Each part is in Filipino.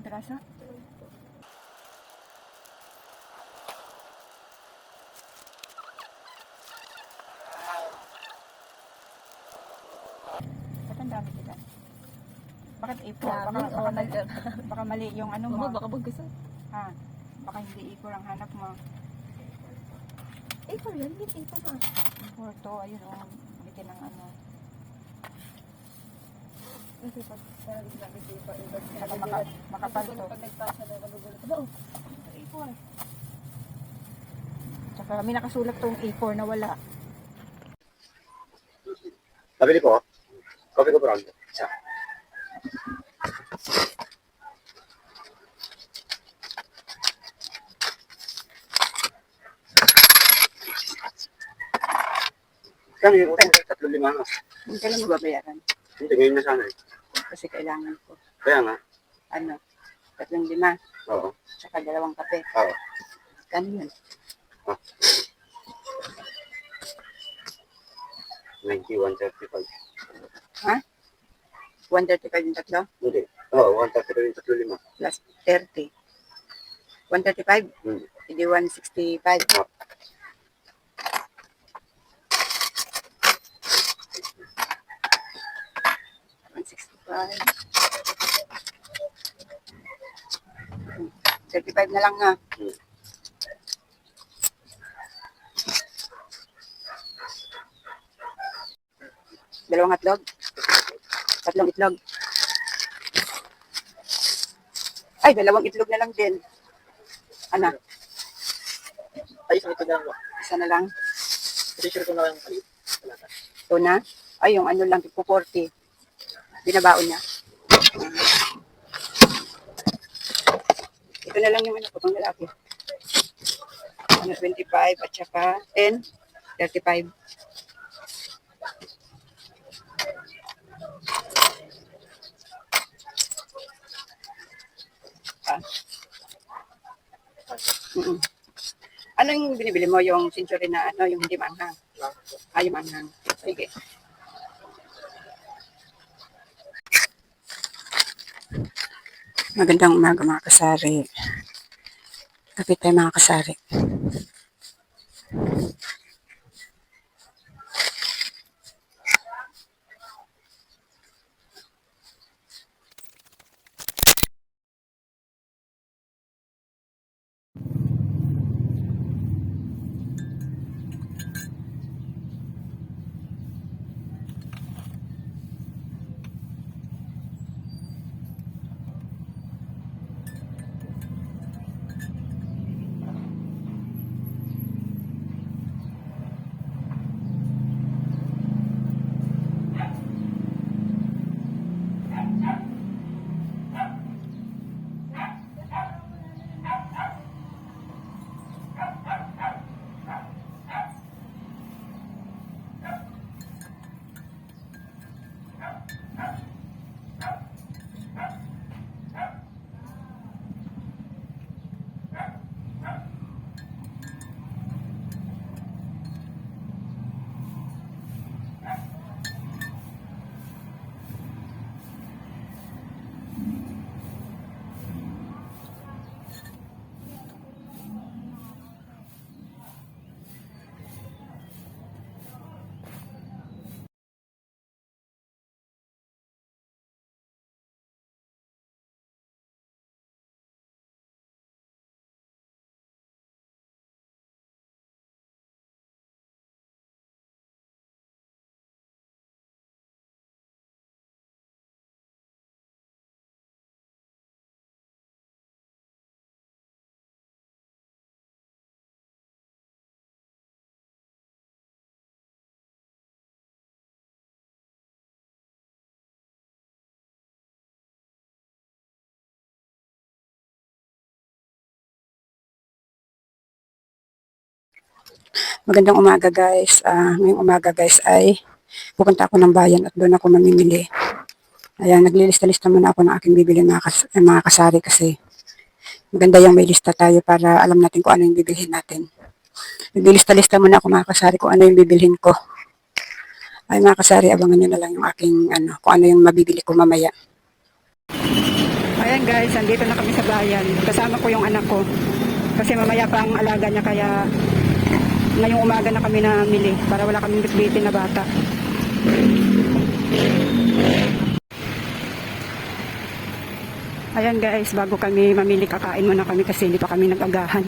Ilang piraso? Ba't ang dami kita? Bakit A4? Baka, Dami, baka, oh, mali, nag- baka mali yung ano mo. Mama, baka magkasal. Ha? Baka hindi A4 ang hanap mo. Pa yan, hindi ito na. A4 to, ayun o. Bitin ng ano. Kasi pag parang grabe ko yung pa-ibag. Baka maka, makapal to. Pag nagpasa na magugulat. Aba, oh. A4. Tsaka may nakasulat tong A4 na wala. Nabili po. Coffee ko brown. Isa. Yung utang? Tatlo lima. Hindi ka lang mababayaran. Hindi, ngayon na sana eh. Kasi kailangan ko. Kaya nga. Ano? Tatlong lima. Oo. Tsaka dalawang kape. Oo. Kano yun? 91, 35. Ha? 135 yung tatlo? Hindi. Oo, 135 yung tatlo lima. Plus 30. 135? Hmm. Hindi 165. Ah. One sixty-five. Thirty-five na lang nga. Hmm. Dalawang itlog. Tatlong itlog. Ay, dalawang itlog na lang din. Ano? Ay, isang ito lang. Isa na lang. Picture ko na lang kayo. Tuna. Ay, yung ano lang, tipo 40. Binabaon niya. Ito na lang yung ano ko, pang lalaki. Ano, 25 at saka 10, 35. Ah. Mm-mm. Ano yung binibili mo? Yung century na ano, yung hindi maanghang? Ah, yung maanghang. Sige. Magandang umaga mga kasari. Kapit tayo mga kasari. Magandang umaga guys. Ah, ngayong umaga guys ay pupunta ako ng bayan at doon ako mamimili. Ayan, naglilista-lista muna ako ng aking bibili mga, kas- eh, mga kasari kasi maganda yung may lista tayo para alam natin kung ano yung bibilhin natin. Naglilista-lista muna ako mga kasari kung ano yung bibilhin ko. Ay mga kasari, abangan nyo na lang yung aking ano, kung ano yung mabibili ko mamaya. Ay, Ayan guys, andito na kami sa bayan. Kasama ko yung anak ko. Kasi mamaya pa ang alaga niya kaya ngayong umaga na kami namili para wala kaming bitbitin na bata. Ayan guys, bago kami mamili kakain muna kami kasi hindi pa kami nag-agahan.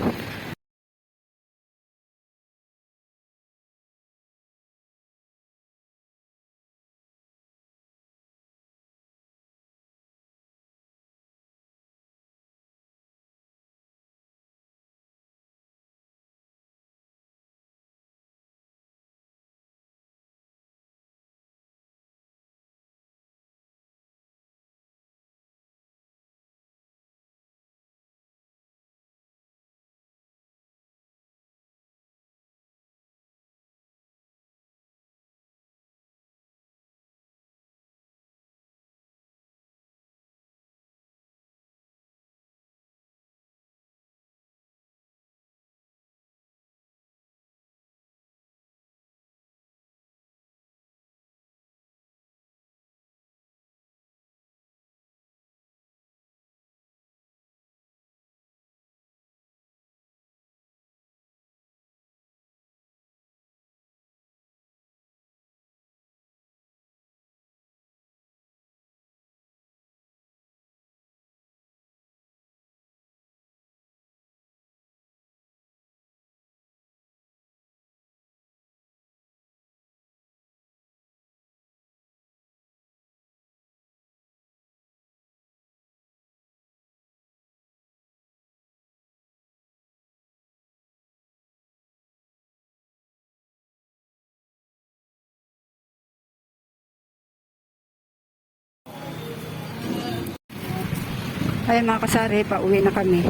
Ayan mga kasari, pauwi na kami.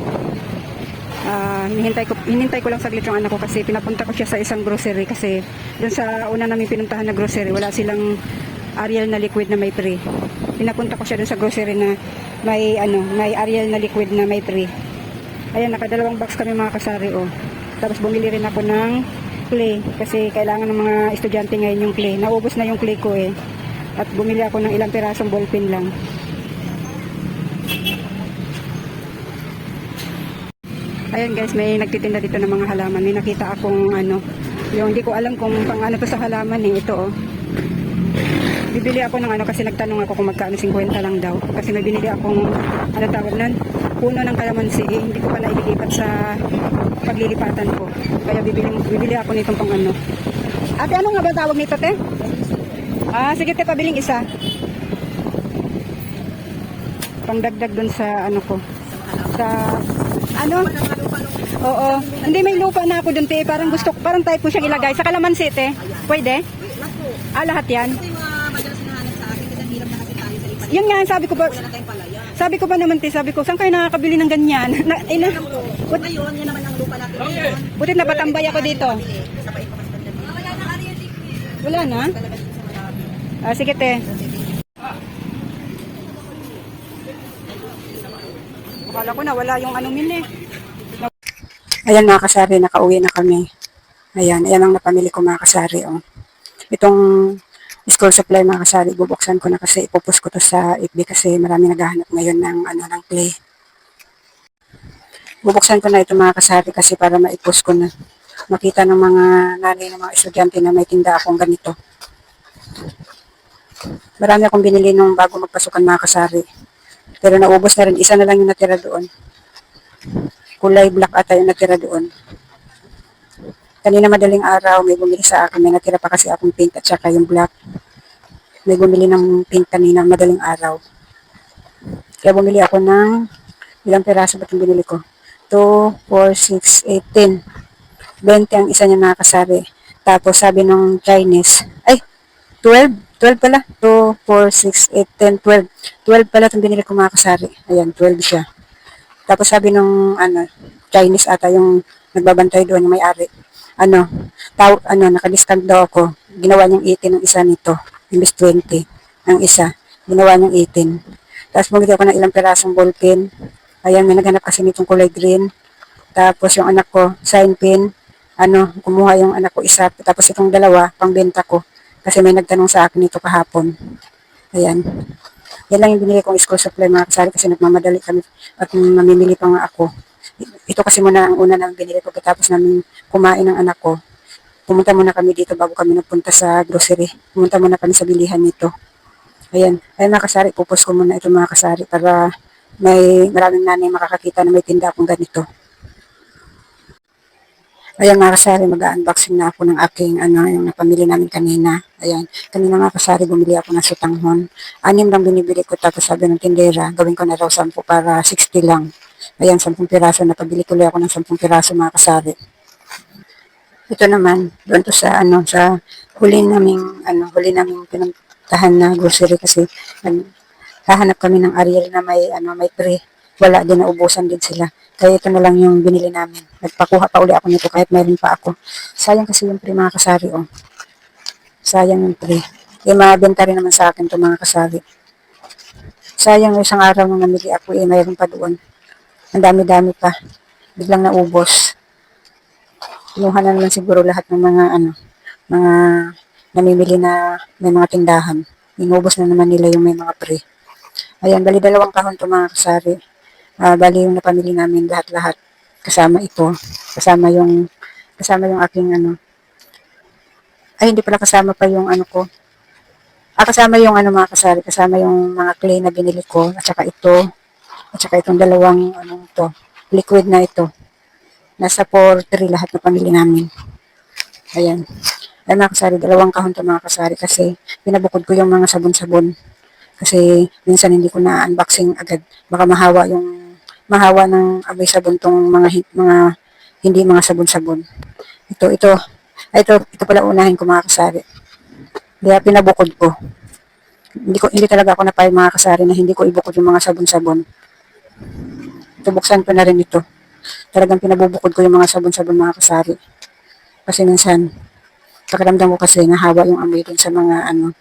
Ah, hinihintay ko hinintay ko lang saglit yung anak ko kasi pinapunta ko siya sa isang grocery kasi dun sa una namin pinuntahan na grocery wala silang Ariel na liquid na may pre. Pinapunta ko siya dun sa grocery na may ano, may Ariel na liquid na may pre. Ayan, nakadalawang box kami mga kasari oh. Tapos bumili rin ako ng clay kasi kailangan ng mga estudyante ngayon yung clay. Naubos na yung clay ko eh. At bumili ako ng ilang pirasong ballpen lang. Ayan guys, may nagtitinda dito ng mga halaman. May nakita akong ano, yung hindi ko alam kung pang ano to sa halaman eh. Ito oh. Bibili ako ng ano kasi nagtanong ako kung magkano 50 lang daw. Kasi may binili akong ano tawag nan, puno ng kalamansi. Eh, hindi ko pa naililipat sa paglilipatan ko. Kaya bibili, bibili ako nitong pang ano. Ate, ano nga ba tawag nito, te? Ah, sige te, pabiling isa. Pangdagdag dun sa ano ko. Sa ano? Oo. Hindi may lupa na ako dun, te. Parang gusto, parang type ko siyang ilagay. Sa kalamansi, te. Pwede? Ah, lahat yan? Yun nga, sabi ko ba, sabi ko pa naman, te, sabi ko, saan kayo nakakabili ng ganyan? Na, ina, but, Ngayon, yan naman ang lupa natin ngayon. buti na batambay ako dito. Pa. Wala na? Ah, sige, te. Akala ko na wala yung ano min eh. Ayan mga kasari, nakauwi na kami. Ayan, ayan ang napamili ko mga kasari. Oh. Itong school supply mga kasari, bubuksan ko na kasi ipupus ko to sa FB kasi marami naghahanap ngayon ng ano ng clay. Bubuksan ko na ito mga kasari kasi para maipus ko na. Makita ng mga nanay ng mga estudyante na may tinda akong ganito. Marami akong binili nung bago magpasukan mga kasari. Pero naubos na rin. Isa na lang yung natira doon. Kulay black ata yung natira doon. Kanina madaling araw, may bumili sa akin. May natira pa kasi akong pink at saka yung black. May bumili ng pink kanina madaling araw. Kaya bumili ako ng ilang piraso ba't yung binili ko? 2, 4, 6, 8, 10. 20 ang isa niya nakakasari. Tapos sabi nung Chinese, ay, 12, 12 pala. 2, 4, 6, 8, 10, 12. 12 pala itong binili ko mga kasari. Ayan, 12 siya. Tapos sabi nung ano, Chinese ata yung nagbabantay doon, yung may-ari. Ano, taw, ano, nakadiscount daw ako. Ginawa niyang 18 ang isa nito. Imbis 20 ang isa. Ginawa niyang 18. Tapos bumili ako ng ilang pirasong ballpen. Ayan, may naghanap kasi nitong kulay green. Tapos yung anak ko, sign pin. Ano, kumuha yung anak ko isa. Tapos itong dalawa, pangbenta ko. Kasi may nagtanong sa akin nito kahapon. Ayan. Yan lang yung binili kong school supply mga kasari kasi nagmamadali kami at mamimili pa nga ako. Ito kasi muna ang una nang binili pagkatapos namin kumain ng anak ko. Pumunta muna kami dito bago kami nagpunta sa grocery. Pumunta muna kami sa bilihan nito. Ayan. Ayan mga kasari, pupos ko muna ito mga kasari para may maraming nanay makakakita na may tinda akong ganito. Ayan mga kasari, mag-unboxing na ako ng aking ano, yung napamili namin kanina. Ayan, kanina mga kasari, bumili ako ng sutanghon. Anim lang binibili ko, tapos sabi ng tindera, gawin ko na raw 10 para 60 lang. Ayan, 10 piraso, napabili tuloy ako ng 10 piraso mga kasari. Ito naman, doon sa ano, sa huli naming, ano, huli naming pinuntahan na grocery kasi nag, hahanap kami ng Ariel na may, ano, may pre. Wala din, naubusan din sila. Kaya ito na lang yung binili namin. Nagpakuha pa uli ako nito kahit mayroon pa ako. Sayang kasi yung pre mga kasari, oh. Sayang yung pre. Eh, mabenta rin naman sa akin to mga kasari. Sayang isang araw nung namili ako, eh, mayroon pa doon. Ang dami-dami pa. Biglang naubos. Kinuha na naman siguro lahat ng mga, ano, mga namimili na may mga tindahan. Inubos na naman nila yung may mga pre. Ayan, bali dalawang kahon to mga kasari. Ah, bali yung napamili namin lahat-lahat. Kasama ito. Kasama yung, kasama yung aking ano. Ay, hindi pala kasama pa yung ano ko. Ah, kasama yung ano mga kasari. Kasama yung mga clay na binili ko. At saka ito. At saka itong dalawang, ano to, liquid na ito. Nasa 4-3 lahat na pamili namin. Ayan. Ayan mga kasari, dalawang kahon to mga kasari kasi pinabukod ko yung mga sabon-sabon. Kasi minsan hindi ko na unboxing agad. Baka mahawa yung mahawa ng amoy sabon tong mga mga hindi mga sabon-sabon. Ito, ito. Ito, ito pala unahin ko mga kasari. Kaya pinabukod ko. Hindi ko hindi talaga ako napay mga kasari na hindi ko ibukod yung mga sabon-sabon. Ito buksan ko na rin ito. Talagang pinabubukod ko yung mga sabon-sabon mga kasari. Kasi minsan, pakiramdam ko kasi nahawa yung amoy dun sa mga ano,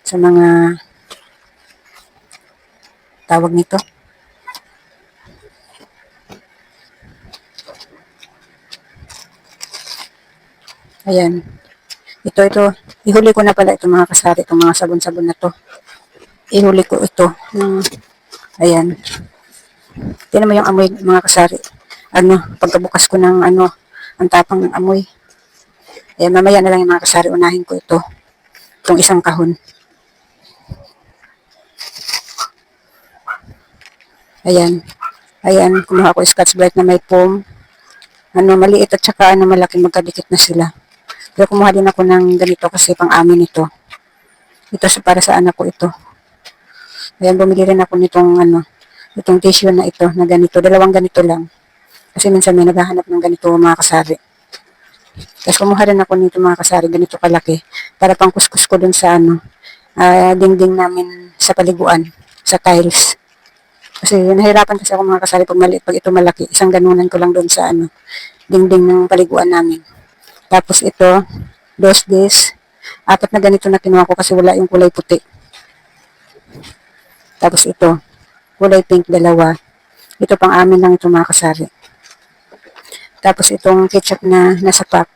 sa mga tawag nito. Ayan. Ito, ito. Ihuli ko na pala ito mga kasari, itong mga sabon-sabon na to. Ihuli ko ito. Hmm. Ayan. Tinan mo yung amoy mga kasari. Ano, pagkabukas ko ng ano, ang tapang ng amoy. Ayan, mamaya na lang yung mga kasari, unahin ko ito. Itong isang kahon. Ayan. Ayan, kumuha ko scotch brite na may foam. Ano, maliit at saka ano, malaki magkadikit na sila. Pero kumuha din ako ng ganito kasi pang amin ito. Ito sa para sa anak ko ito. Ayan, bumili rin ako nitong ano, itong tissue na ito, na ganito. Dalawang ganito lang. Kasi minsan may naghahanap ng ganito mga kasari. Tapos kumuha rin ako nito mga kasari, ganito kalaki. Para pang kuskus ko dun sa ano, ah, dingding namin sa paliguan, sa tiles. Kasi nahirapan kasi ako mga kasari pag maliit, pag ito malaki. Isang ganunan ko lang doon sa ano, dingding ng paliguan namin. Tapos ito, dos this. Apat na ganito na kinuha ko kasi wala yung kulay puti. Tapos ito, kulay pink dalawa. Ito pang amin lang ito mga. Tapos itong ketchup na nasa pack.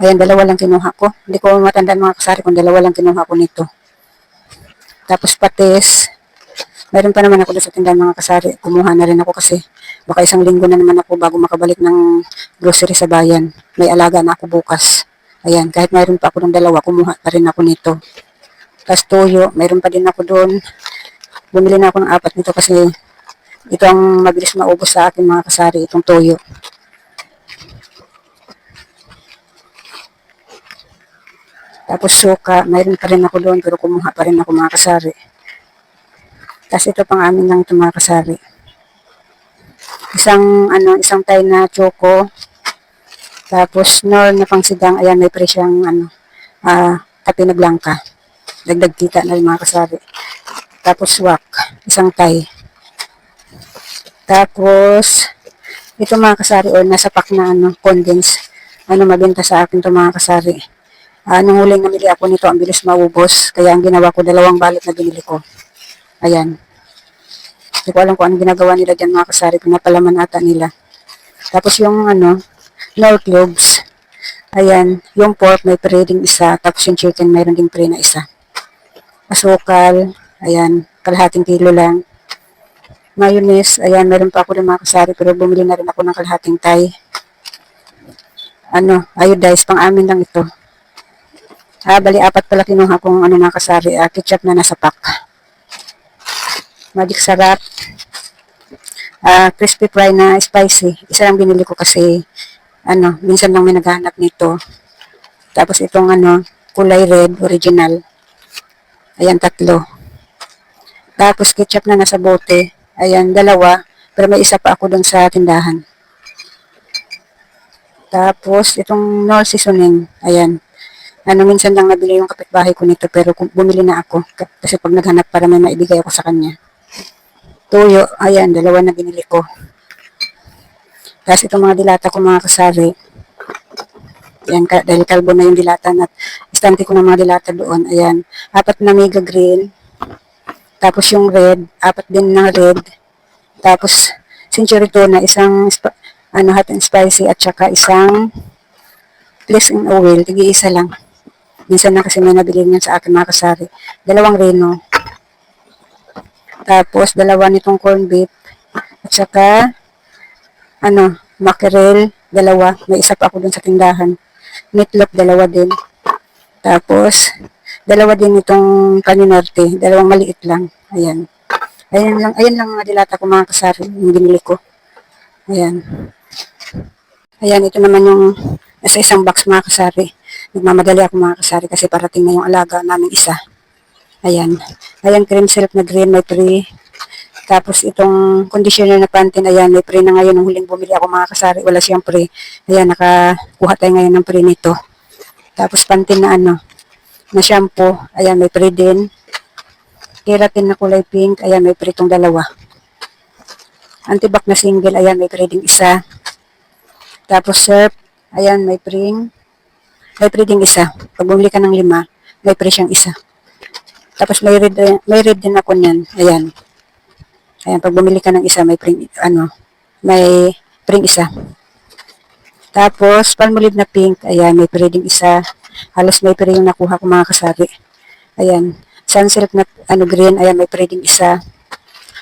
Ayan, dalawa lang kinuha ko. Hindi ko matandaan mga kasari kung dalawa lang kinuha ko nito. Tapos patis. Meron pa naman ako doon sa tindahan mga kasari. Kumuha na rin ako kasi baka isang linggo na naman ako bago makabalik ng grocery sa bayan. May alaga na ako bukas. Ayan, kahit mayroon pa ako ng dalawa, kumuha pa rin ako nito. Tapos toyo, mayroon pa din ako doon. Bumili na ako ng apat nito kasi ito ang mabilis maubos sa akin mga kasari, itong toyo. Tapos suka, mayroon pa rin ako doon pero kumuha pa rin ako mga kasari. Tapos ito pang amin lang ito mga kasari. Isang ano, isang tay na choco. Tapos nor na pang sidang, ayan may presyang ano, ah, kape na blanca. Dagdag kita na mga kasari. Tapos wak, isang tay. Tapos ito mga kasari o nasa pack na ano, condense. Ano mabenta sa akin to mga kasari. Ah, nung huling namili ako nito, ang bilis maubos. Kaya ang ginawa ko, dalawang balot na binili ko. Ayan. Hindi ko alam kung anong ginagawa nila dyan mga kasari. Pinapalaman ata nila. Tapos yung ano, nor cubes. Ayan. Yung pork may ding isa. Tapos yung chicken mayroon ding pre na isa. Asukal. Ayan. kalahating kilo lang. Mayonnaise, ayan, meron pa ako ng mga kasari pero bumili na rin ako ng kalahating Thai. Ano, iodized, pang amin lang ito. Ah, bali, apat pala kinuha kong ano mga kasari, ah, ketchup na nasa pack. Magic sarap. Ah, crispy fry na spicy. Isa lang binili ko kasi, ano, minsan lang may naghahanap nito. Tapos itong ano, kulay red, original. Ayan, tatlo. Tapos ketchup na nasa bote. Ayan, dalawa. Pero may isa pa ako dun sa tindahan. Tapos, itong Knorr seasoning. Ayan. Ano, minsan lang nabili yung kapitbahay ko nito pero bumili na ako. Kasi pag naghanap para may maibigay ako sa kanya. Tuyo. Ayan, dalawa na binili ko. Tapos itong mga dilata ko mga kasari. Ayan, ka- dahil kalbo na yung dilata na istante ko ng mga dilata doon. Ayan, apat na mega green. Tapos yung red, apat din ng red. Tapos century tuna, isang ano, hot and spicy at saka isang place in oil, tigi isa lang. Minsan na kasi may nabili niyan sa akin mga kasari. Dalawang reno. Tapos dalawa nitong corn beef. At saka ano, mackerel, dalawa. May isa pa ako dun sa tindahan. Meatloaf, dalawa din. Tapos, dalawa din itong kaninarte. Dalawang maliit lang. Ayan. Ayan lang, ayan lang mga dilata ko mga kasari. Yung binili ko. Ayan. Ayan, ito naman yung nasa isang box mga kasari. Nagmamadali ako mga kasari kasi parating na yung alaga namin isa. Ayan. Ayan, cream syrup na green, may pre. Tapos itong conditioner na pantin, ayan, may pre na ngayon. Nung huling bumili ako mga kasari, wala siyang pre. Ayan, nakakuha tayo ngayon ng pre nito. Tapos pantin na ano, na shampoo. Ayan, may pre din. Keratin na kulay pink. Ayan, may pre itong dalawa. Antibac na single. Ayan, may pre ding isa. Tapos syrup. Ayan, may pre. May pre ding isa. Pag bumili ka ng lima, may pre siyang isa. Tapos may red, may red din ako niyan. Ayan. Ayan, pag bumili ka ng isa, may pring, ano, may pring isa. Tapos, palmolive na pink, ayan, may pre isa. Halos may pre yung nakuha ko mga kasari. Ayan, sunsilk na ano, green, ayan, may pre isa.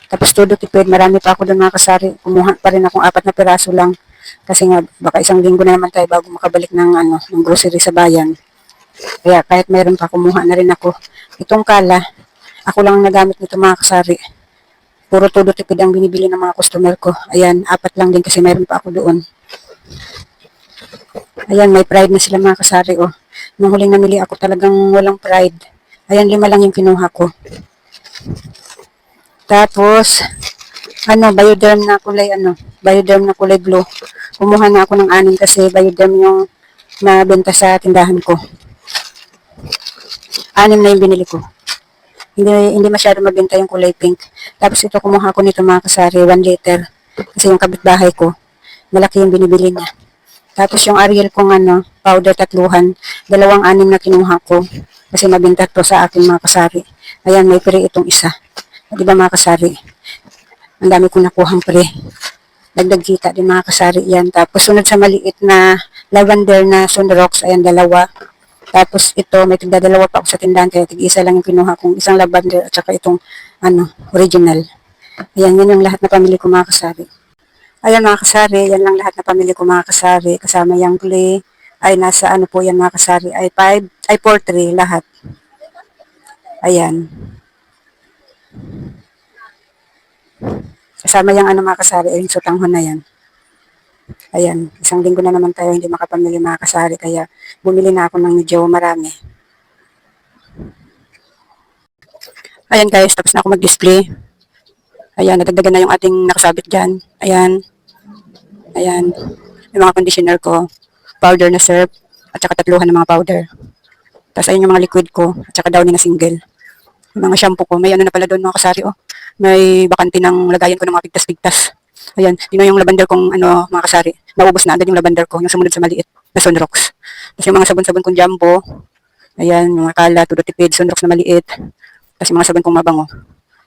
Tapos todo tipid, marami pa ako doon mga kasari. Kumuha pa rin akong apat na piraso lang. Kasi nga, baka isang linggo na naman tayo bago makabalik ng, ano, ng grocery sa bayan. Kaya kahit mayroon pa, kumuha na rin ako. Itong kala, ako lang ang nagamit nito mga kasari. Puro todo tipid ang binibili ng mga customer ko. Ayan, apat lang din kasi mayroon pa ako doon. Ayan, may pride na sila mga kasari, oh. Nung huling namili ako talagang walang pride. Ayan, lima lang yung kinuha ko. Tapos, ano, bioderm na kulay, ano, bioderm na kulay blue. Kumuha na ako ng anin kasi bioderm yung nabenta sa tindahan ko. Anim na yung binili ko. Hindi, hindi masyado mabenta yung kulay pink. Tapos ito kumuha ko nito mga kasari, 1 liter. Kasi yung kapitbahay ko, malaki yung binibili niya. Tapos yung Ariel kong ano, powder tatluhan, dalawang anim na kinuha ko. Kasi mabenta to sa akin mga kasari. Ayan, may pre itong isa. Di ba mga kasari? Ang dami kong nakuhang pre. Dagdag kita din mga kasari yan. Tapos sunod sa maliit na lavender na sunrocks, ayan dalawa. Tapos ito, may tigdadalawa pa ako sa tindahan, kaya tig-isa lang yung kinuha kong isang lavender at saka itong ano, original. Ayan, yan yung lahat na pamili ko mga kasari. Ayan mga kasari, yan lang lahat na pamili ko mga kasari. Kasama yung play, ay nasa ano po yan mga kasari, ay 5, ay 4-3 lahat. Ayan. Kasama yung ano mga kasari, ay yung sutanghon na yan. Ayan, isang linggo na naman tayo hindi makapamili mga kasari, kaya bumili na ako ng medyo marami. Ayan guys, tapos na ako mag-display. Ayan, nadagdagan na yung ating nakasabit dyan. Ayan. Ayan. Yung mga conditioner ko. Powder na syrup. At saka tatluhan ng mga powder. Tapos ayun yung mga liquid ko. At saka downy na single. Yung mga shampoo ko. May ano na pala doon mga kasari oh. May bakante ng lagayan ko ng mga pigtas-pigtas. Ayan. Yun yung lavender kong ano, mga kasari. Naubos na agad yung lavender ko. Yung sumunod sa maliit na sunrocks. Tapos yung mga sabon-sabon kong jumbo. Ayan. Mga kala, tudo tipid, sunrocks na maliit. Tapos yung mga sabon kong mabango.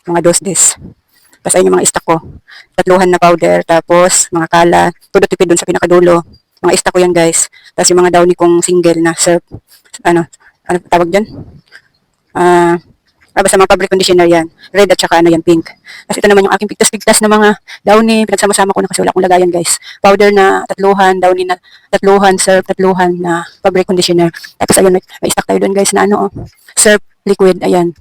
Mga dos-des. Tapos ayun yung mga stock ko. Tatluhan na powder, tapos mga kala, todo tipid dun sa pinakadulo. Mga stock ko yan guys. Tapos yung mga downy kong single na syrup. Ano, ano tawag dyan? Ah, Ah, basta mga fabric conditioner yan. Red at saka ano yan, pink. Tapos ito naman yung aking pigtas-pigtas na mga downy. Pinagsama-sama ko na kasi wala akong lagayan guys. Powder na tatluhan, downy na tatluhan, surf tatluhan na fabric conditioner. Tapos ayun, may, may stock tayo doon guys na ano, oh, surf liquid. Ayan.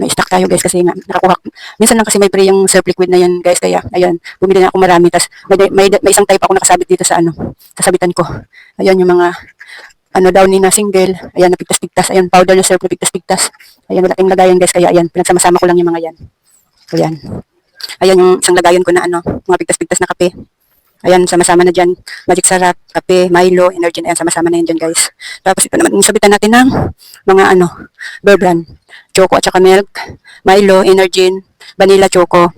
May stock tayo guys kasi nga nakakuha. Minsan lang kasi may pre yung surf liquid na yan guys. Kaya ayan, bumili na ako marami. Tapos may, may, may isang type ako nakasabit dito sa ano, kasabitan ko. Ayan yung mga ano downy na single. Ayan, na pigtas-pigtas. Ayan, powder na surf na pigtas-pigtas. Ayan, wala tayong lagayan guys. Kaya ayan, pinagsama-sama ko lang yung mga yan. Ayan. Ayan yung isang lagayan ko na ano, mga pigtas-pigtas na kape. Ayan, sama-sama na dyan. Magic Sarap, kape, Milo, Energy. Ayan, sama-sama na yan dyan guys. Tapos ito naman, sabitan natin ng mga ano, Bear Brand. Choco at saka milk, Milo, Energy, Vanilla Choco.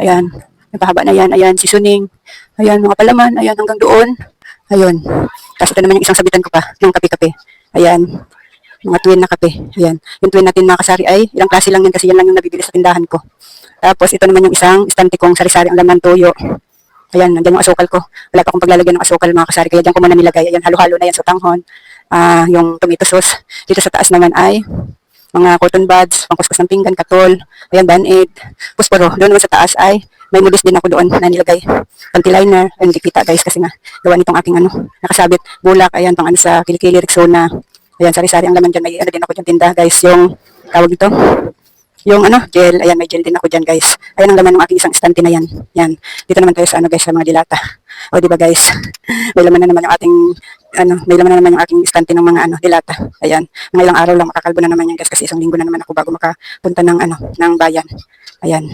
Ayan, napahaba na yan. Ayan, seasoning. Ayan, mga palaman. Ayan, hanggang doon. Ayun. Tapos ito naman yung isang sabitan ko pa, ng kape-kape. Ayan. Mga twin na kape. Ayan. Yung twin natin mga kasari ay, ilang klase lang yan kasi yan lang yung nabibili sa tindahan ko. Tapos ito naman yung isang istante kong sari-sari ang laman toyo. Ayan, nandiyan yung asukal ko. Wala pa akong paglalagyan ng asukal mga kasari, kaya dyan ko muna nilagay. Ayan, halo-halo na yan sa tanghon. Ah, yung tomato sauce. Dito sa taas naman ay mga cotton buds, pangkuskus ng pinggan, katol, ayan, band-aid, pusporo. Doon naman sa taas ay may modis din ako doon na nilagay. Panty liner, hindi kita guys kasi nga gawa nitong aking ano, nakasabit, bulak, ayan, pang ano sa kilikili, Rexona. Ayan, sari-sari ang laman dyan. May ano din ako dyan tinda guys, yung tawag dito, yung ano, gel, ayan, may gel din ako dyan guys. Ayan ang laman ng aking isang estante na yan. Yan. Dito naman tayo sa ano guys, sa mga dilata. O di ba guys, may laman na naman yung ating ano, may laman na naman yung aking estante ng mga ano, dilata. Ayan. Mga ilang araw lang makakalbo na naman yan guys kasi isang linggo na naman ako bago makapunta ng ano, ng bayan. Ayan.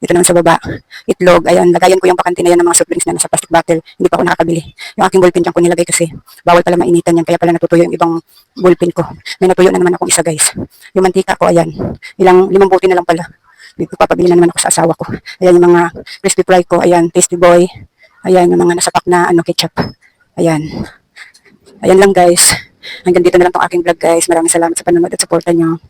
Dito naman sa baba, itlog. Ayan, lagayan ko yung pakanti na yan ng mga soft drinks na nasa plastic bottle. Hindi pa ako nakakabili. Yung aking ballpen dyan ko nilagay kasi bawal pala mainitan yan. Kaya pala natutuyo yung ibang ballpen ko. May natuyo na naman akong isa guys. Yung mantika ko, ayan. Ilang, limang buti na lang pala. Dito papabili na naman ako sa asawa ko. Ayan yung mga crispy fry ko. Ayan, tasty boy. Ayan yung mga nasapak na ano, ketchup. Ayan. Ayan lang guys. Hanggang dito na lang tong aking vlog guys. Maraming salamat sa panonood at suporta nyo.